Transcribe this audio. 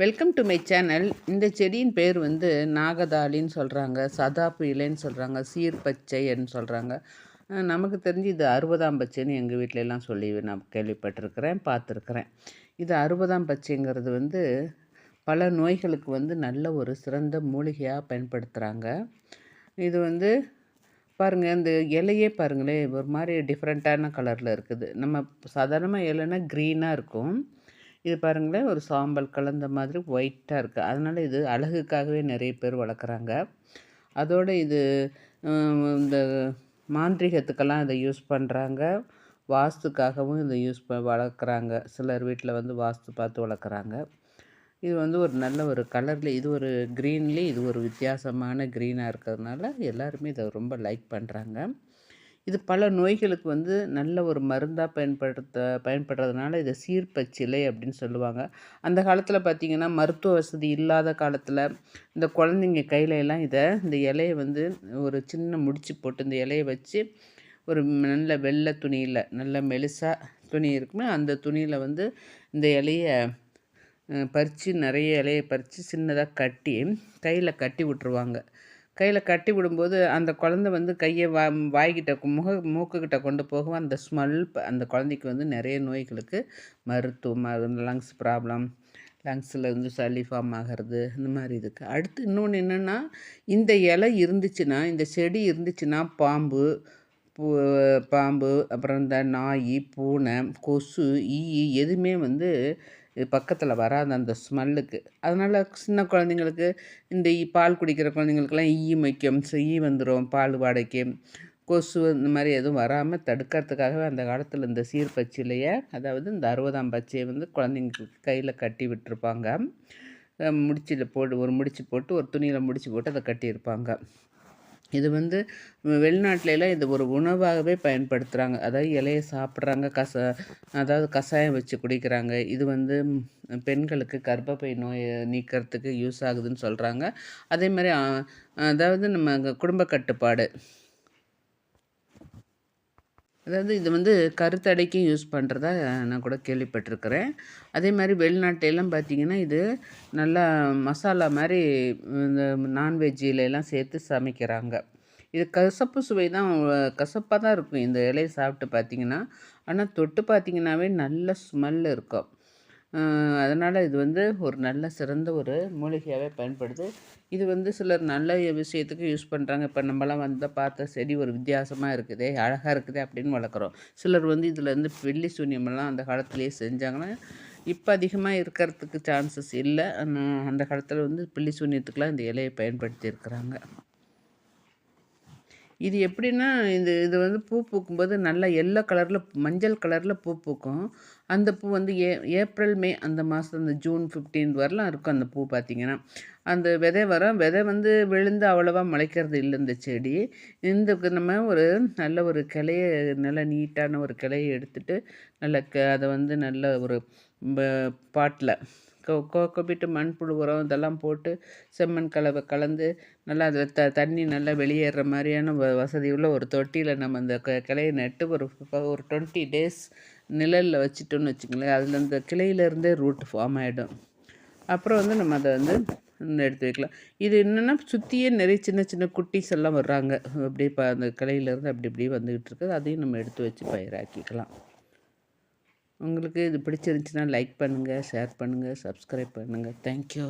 Welcome to my channel இந்த செடியின் பேர் வந்து நாகதாளின்னு சொல்கிறாங்க சதாப்பு இலைன்னு சொல்கிறாங்க சீர்பச்சைன்னு சொல்கிறாங்க நமக்கு தெரிஞ்சு இது அறுபதாம் பச்சைன்னு எங்கள் வீட்டிலலாம் சொல்லி நான் கேள்விப்பட்டிருக்கிறேன் பார்த்துருக்குறேன். இது அறுபதாம் பச்சைங்கிறது வந்து பல நோய்களுக்கு வந்து நல்ல ஒரு சிறந்த மூலிகையாக பயன்படுத்துகிறாங்க இது வந்து பாருங்கள் இந்த இலையே பாருங்களேன் ஒரு மாதிரி டிஃப்ரெண்ட்டான கலரில் இருக்குது. நம்ம சாதாரணமாக இலைன்னா க்ரீனாக இருக்கும். இது பாருங்களேன் ஒரு சாம்பல் கலந்த மாதிரி ஒயிட்டாக இருக்குது அதனால் இது அழகுக்காகவே நிறைய பேர் வளர்க்குறாங்க. அதோடு இது இந்த மாந்திரிகத்துக்கெல்லாம் இதை யூஸ் பண்ணுறாங்க வாஸ்துக்காகவும் இதை யூஸ் ப வளர்க்குறாங்க. சிலர் வீட்டில் வந்து வாஸ்து பார்த்து வளர்க்குறாங்க. இது வந்து ஒரு நல்ல ஒரு கலரில் இது ஒரு க்ரீன்லேயே இது ஒரு வித்தியாசமான க்ரீனாக இருக்கிறதுனால எல்லாருமே இதை ரொம்ப லைக் பண்ணுறாங்க இது பல நோய்களுக்கு வந்து நல்ல ஒரு மருந்தாக பயன்படுத்த பயன்படுறதுனால இதை சீர்பச்சிலை அப்படின்னு சொல்லுவாங்க. அந்த காலத்தில் பார்த்திங்கன்னா மருத்துவ வசதி இல்லாத காலத்தில் இந்த குழந்தைங்க கையில எல்லாம் இதை இந்த இலையை வந்து ஒரு சின்ன முடிச்சு போட்டு இந்த இலையை வச்சு ஒரு நல்ல வெள்ளை துணியில் நல்ல மெலிசாக துணி இருக்குமே அந்த துணியில் வந்து இந்த இலையை பறித்து நிறைய இலையை பறித்து சின்னதாக கட்டி கையில் கட்டி விட்டுருவாங்க. கையில் கட்டி விடும்போது அந்த குழந்த வந்து கையை வா வாய்கிட்ட முக மூக்குக்கிட்ட கொண்டு போகும். அந்த ஸ்மெல் அந்த குழந்தைக்கு வந்து நிறைய நோய்களுக்கு மருத்துவம் லங்ஸ் ப்ராப்ளம் லங்ஸில் வந்து சளி ஃபார்ம் ஆகிறது இந்த மாதிரி இதுக்கு அடுத்து இன்னொன்று என்னென்னா இந்த இலை இருந்துச்சுன்னா இந்த செடி இருந்துச்சுன்னா பாம்பு பூ பாம்பு அப்புறம் இந்த நாய் பூனை கொசு ஈ எதுவுமே வந்து பக்கத்தில் வராது அந்த ஸ்மெல்லுக்கு. அதனால் சின்ன குழந்தைங்களுக்கு இந்த பால் குடிக்கிற குழந்தைங்களுக்கெல்லாம் ஈ மைக்கம் ஈ வந்துடும் பால் வாடைக்கு. கொசு இந்த மாதிரி எதுவும் வராமல் தடுக்கிறதுக்காகவே அந்த காலத்தில் இந்த சீர்பச்சிலையை அதாவது இந்த அறுபதாம் பச்சையை வந்து குழந்தைங்களுக்கு கையில் கட்டி விட்டுருப்பாங்க. முடிச்சில் போட்டு ஒரு முடிச்சு போட்டு ஒரு துணியில் முடிச்சு போட்டு அதை கட்டியிருப்பாங்க. இது வந்து வெளிநாட்டிலலாம் இது ஒரு உணவாகவே பயன்படுத்துகிறாங்க அதாவது இலையை சாப்பிட்றாங்க கச அதாவது கஷாயம் வச்சு குடிக்கிறாங்க. இது வந்து பெண்களுக்கு கர்ப்பப்பை நோயை நீக்கிறதுக்கு யூஸ் ஆகுதுன்னு சொல்கிறாங்க அதே மாதிரி அதாவது நம்ம குடும்ப கட்டுப்பாடு. அதாவது இது வந்து கருத்தடைக்கும் யூஸ் பண்ணுறதா நான் கூட கேள்விப்பட்டிருக்கிறேன். அதே மாதிரி வெளிநாட்டிலலாம் பார்த்திங்கன்னா இது நல்லா மசாலா மாதிரி இந்த நான்வெஜ்ஜிலலாம் சேர்த்து சமைக்கிறாங்க. இது கசப்பு சுவை தான் கசப்பாக தான் இருக்கும். இந்த இலையை சாப்பிட்டு பார்த்திங்கன்னா ஆனால் தொட்டு பார்த்திங்கனாவே நல்ல ஸ்மெல் இருக்கும். அதனால் இது வந்து ஒரு நல்ல சிறந்த ஒரு மூலிகையாகவே பயன்படுது. இது வந்து சிலர் நல்ல விஷயத்துக்கு யூஸ் பண்ணுறாங்க இப்போ நம்மலாம் வந்து பார்த்த செடி ஒரு வித்தியாசமாக இருக்குதே அழகாக இருக்குதே அப்படின்னு வளர்க்குறோம். சிலர் வந்து இதில் வந்து வெள்ளி சூன்யமெல்லாம் அந்த காலத்துலேயே செஞ்சாங்கன்னா இப்போ அதிகமாக இருக்கிறதுக்கு சான்சஸ் இல்லை. அந்த காலத்தில் வந்து பில்லி சூன்யத்துக்கெலாம் இந்த இலையை பயன்படுத்தி இருக்கிறாங்க. இது எப்படின்னா இது இது வந்து பூ பூக்கும்போது நல்லா எல்லோ கலரில் மஞ்சள் கலரில் பூ பூக்கும். அந்த பூ வந்து ஏ ஏப்ரல் மே அந்த மாதம் அந்த ஜூன் ஃபிஃப்டீன் வரலாம் இருக்கும் அந்த பூ பார்த்திங்கன்னா. அந்த விதை வரும். விதை வந்து விழுந்து அவ்வளோவா முளைக்கிறது இல்லை இந்த செடி. இந்த நம்ம ஒரு நல்ல ஒரு கிளைய நல்ல நீட்டான ஒரு கிளையை எடுத்துகிட்டு நல்ல க அதை வந்து நல்ல ஒரு பாட்டில் கொ கோகோபிட்டு மண்புழு உரம் இதெல்லாம் போட்டு செம்மண் கலவை கலந்து நல்லா அதில் த தண்ணி நல்லா வெளியேற மாதிரியான வ வசதி உள்ள ஒரு தொட்டியில் நம்ம அந்த க கிளையை நட்டு ஒரு ஒரு டுவெண்ட்டி டேஸ் நிழலில் வச்சுட்டோன்னு வச்சுக்கோங்களேன். அதில் அந்த கிளையிலேருந்தே ரூட் ஃபார்ம் ஆகிடும் அப்புறம் வந்து நம்ம அதை வந்து எடுத்து வைக்கலாம். இது என்னென்னா சுற்றியே நிறைய சின்ன சின்ன குட்டிஸ் எல்லாம் வர்றாங்க. அப்படியே இப்போ அந்த கிளையிலேருந்து அப்படி இப்படி வந்துக்கிட்டு இருக்குது. அதையும் நம்ம எடுத்து வச்சு பயிராக்கிக்கலாம். உங்களுக்கு இது பிடிச்சிருந்துச்சின்னா லைக் பண்ணுங்கள் ஷேர் பண்ணுங்கள் சப்ஸ்கிரைப் பண்ணுங்கள் தேங்க்யூ